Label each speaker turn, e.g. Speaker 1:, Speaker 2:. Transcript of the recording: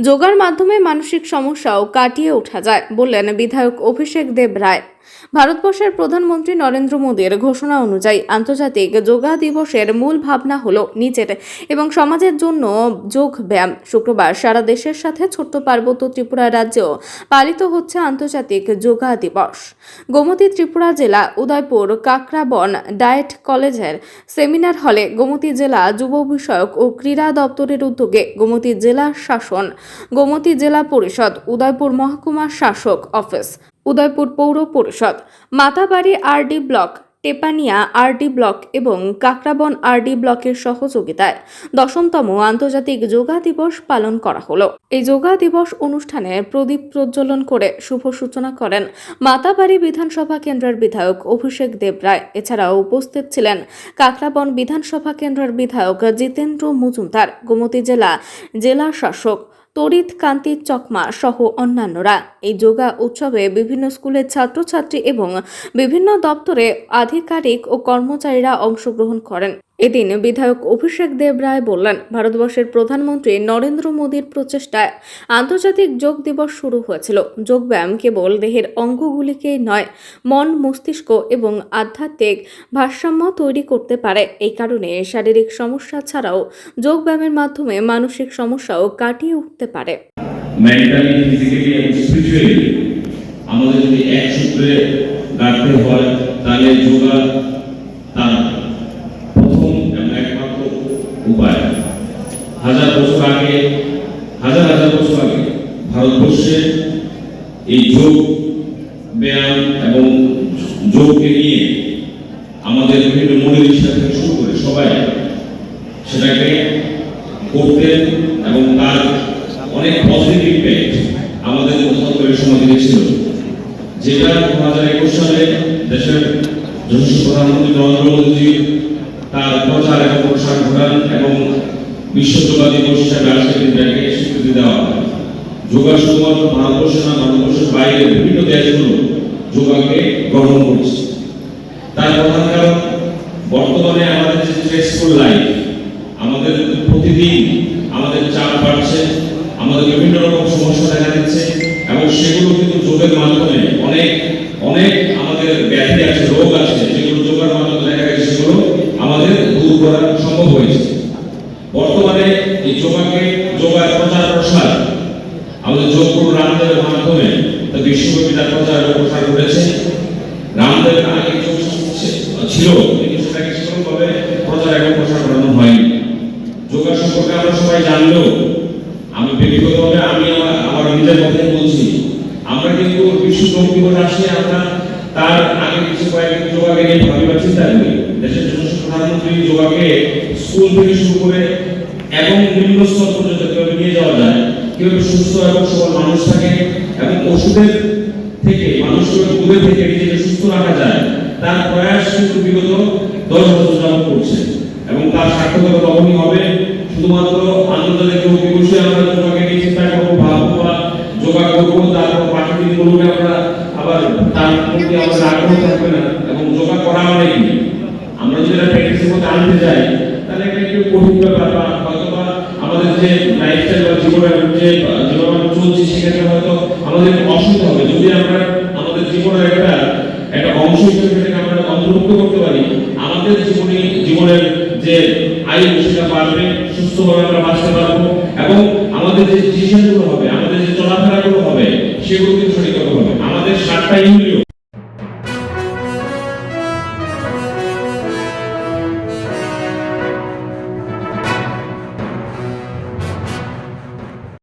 Speaker 1: যোগার মাধ্যমে মানসিক সমস্যাও কাটিয়ে ওঠা যায় বললেন বিধায়ক অভিষেক দেব রায়। ভারতবর্ষের প্রধানমন্ত্রী নরেন্দ্র মোদীর ঘোষণা অনুযায়ী আন্তর্জাতিক যোগা দিবসের মূল ভাবনা হল নিজের এবং সমাজের জন্য যোগ ব্যায়াম। শুক্রবার সারা দেশের সাথে ছোট্ট পার্বত্য ত্রিপুরা রাজ্যেও পালিত হচ্ছে আন্তর্জাতিক যোগা দিবস। গোমতী ত্রিপুরা জেলা উদয়পুর কাকরাবন ডায়েট কলেজের সেমিনার হলে গোমতী জেলা যুব বিষয়ক ও ক্রীড়া দপ্তরের উদ্যোগে গোমতী জেলা শাসন, গোমতী জেলা পরিষদ, উদয়পুর মহকুমা শাসক অফিস উদয়পুর পৌর পরিষদ, Matabari RD block, Tepania RD block এবং কাকরাবন আরডি ব্লকের সহযোগিতায় দশমতম আন্তর্জাতিক যোগা দিবস পালন করা হলো। এই যোগা দিবস অনুষ্ঠানে প্রদীপ প্রজ্বলন করে শুভ সূচনা করেন মাতাবাড়ি বিধানসভা কেন্দ্রের বিধায়ক অভিষেক দেব রায়। এছাড়াও উপস্থিত ছিলেন কাকরাবন বিধানসভা কেন্দ্রের বিধায়ক জিতেন্দ্র মজুমদার, গোমতী জেলা জেলা শাসক তড়িৎ কান্তি চকমা সহ অন্যান্যরা। এই যোগা উৎসবে বিভিন্ন স্কুলের ছাত্রছাত্রী এবং বিভিন্ন দপ্তরে আধিকারিক ও কর্মচারীরা অংশগ্রহণ করেন। এদিন বিধায়ক অভিষেক দেব রায় বললেন, ভারতবর্ষের প্রধানমন্ত্রী নরেন্দ্র মোদীর প্রচেষ্টায় আন্তর্জাতিক যোগ দিবস শুরু হয়েছিল। যোগব্যায়াম কেবল দেহের অঙ্গগুলিকেই নয়, মন, মস্তিষ্ক এবং আধ্যাত্মিক ভারসাম্য তৈরি করতে পারে। এই কারণে শারীরিক সমস্যা ছাড়াও যোগব্যায়ামের মাধ্যমে মানসিক সমস্যাও কাটিয়ে উঠতে পারে।
Speaker 2: আমাদের যদি এক সূত্রে গাঁথতে হয়, তাহলে যোগা তার প্রথম এবং একমাত্র উপায় হাজার বছর আগে হাজার হাজার বছর আগে ভারতবর্ষে এই যোগ ব্যায়াম এবং যোগকে নিয়ে আমাদের বিভিন্ন মনের থেকে শুরু করে সবাই সেটাকে করতেন এবং তার অনেক পজিটিভ ইম্প্যাক্ট আমাদের মধ্যে সমাজে ছিল। যেটা দু হাজার একুশ সালে দেশের যশস্বী প্রধানমন্ত্রী নরেন্দ্র মোদী তার প্রচার এবং প্রসার ঘটান এবং বিশ্ব যোগা দিবস হিসাবে স্বীকৃতি দেওয়া হয়। যোগা শুধুমাত্র ভারতবর্ষে না ভারতবর্ষের বাইরে বিভিন্ন দেশগুলো যোগাকে গ্রহণ করছে। তার প্রধান কারণ, বর্তমানে আমাদের যে স্ট্রেসফুল লাইফ আমাদের প্রতিদিন আমাদের চাপ বাড়ছে, আমাদের বিভিন্ন রকম সমস্যা দেখা দিচ্ছে এবং সেগুলো কিন্তু যোগের মাধ্যমে অনেক অনেক আমাদের ব্যাধি আছে, রোগ আছে, যেগুলো যোগের মাধ্যমে বর্তমানে এই যোগাকে যোগার প্রচার প্রসার আমাদের যোগগুরু রামদেবের মাধ্যমে তা বিশ্বব্যাপী তার প্রচার প্রসার করেছে রামদেব আগে ছিল সেটাকে প্রচার এবং প্রসার করানো হয়নি। যোগা সম্পর্কে আমরা সবাই জানলেও, আমি ব্যক্তিগতভাবে আমি আমার আমার নিজের বলছি, আমরা কিন্তু বিশ্ব যোগ আসলে আমরা তার আগে কিছু কয়েকদিন যোগাকে নিয়ে ভাবিবার চিন্তা করি। দেশের প্রধানমন্ত্রী যোগাকে স্কুল থেকে শুরু করে এবং নিম্ন স্তর পর্যন্ত কীভাবে নিয়ে যাওয়া যায়, কীভাবে সুস্থ এবং সবল মানুষ থাকে এবং ওষুধের থেকে, মানুষকে দূরে থেকে নিজেকে সুস্থ রাখা যায়, তার প্রয়াস কিন্তু বিগত দশ বছর যাবত করছে। এবং তার সার্থকতা তখনই হবে, শুধুমাত্র আন্তর্জাতিক যোগ দিবসে আমরা যোগাকে নিয়ে চিন্তা করব, ভাববো বা যোগা করব, তারপর বাকি দিনগুলোকে আমরা আবার তার প্রতি আমাদের আগ্রহ থাকবে না, এবং যোগা করা মানে কি আমরা যদি এটা প্র্যাকটিসের মধ্যে আনতে যাই, তাহলে এটা একটু কঠিন ব্যাপার, বা হয়তো বা আমাদের যে লাইফস্টাইল বা জীবনের যে জীবন চলছে সেক্ষেত্রে হয়তো আমাদের অসুবিধা হবে। যদি আমরা আমাদের জীবনের একটা একটা অংশ হিসেবে আমরা অন্তর্ভুক্ত করতে পারি, আমাদের জীবনে, জীবনের যে আয়ু সেটা বাড়বে, সুস্থভাবে আমরা বাঁচতে পারব, এবং আমাদের যে ডিসিশনগুলো হবে, আমাদের যে চলাফেরাগুলো হবে, সেগুলো কিন্তু সঠিকভাবে হবে। আমাদের সাতটা ইন্দ্রিয়।